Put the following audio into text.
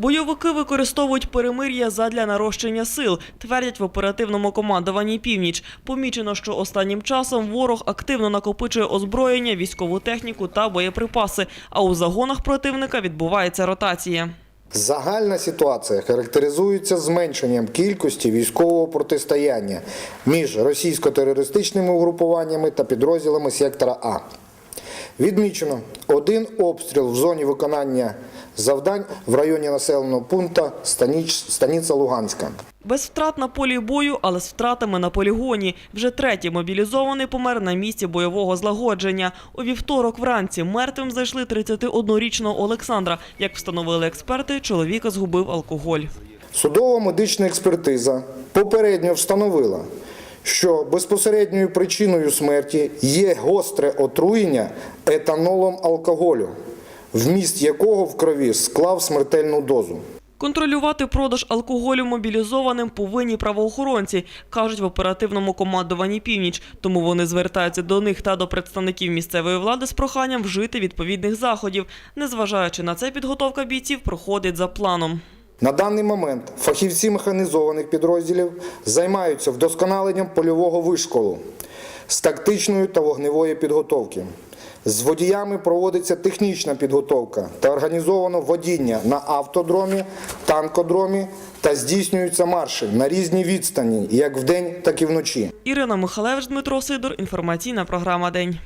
Бойовики використовують перемир'я задля нарощення сил, твердять в оперативному командуванні «Північ». Помічено, що останнім часом ворог активно накопичує озброєння, військову техніку та боєприпаси, а у загонах противника відбувається ротація. Загальна ситуація характеризується зменшенням кількості військового протистояння між російсько-терористичними угрупуваннями та підрозділами сектора А. Відмічено один обстріл в зоні виконання завдань в районі населеного пункту Станиця Луганська. Без втрат на полі бою, але з втратами на полігоні. Вже третій мобілізований помер на місці бойового злагодження. У вівторок вранці мертвим знайшли 31-річного Олександра. Як встановили експерти, чоловіка згубив алкоголь. Судово-медична експертиза попередньо встановила, що безпосередньою причиною смерті є гостре отруєння етанолом алкоголю, вміст якого в крові склав смертельну дозу. Контролювати продаж алкоголю мобілізованим повинні правоохоронці, кажуть в оперативному командуванні «Північ». Тому вони звертаються до них та до представників місцевої влади з проханням вжити відповідних заходів. Незважаючи на це, підготовка бійців проходить за планом. На даний момент фахівці механізованих підрозділів займаються вдосконаленням польового вишколу з тактичної та вогневої підготовки. З водіями проводиться технічна підготовка та організовано водіння на автодромі, танкодромі та здійснюються марші на різні відстані, як вдень, так і вночі. Ірина Михалевич, Дмитро Сидор. Інформаційна програма «День».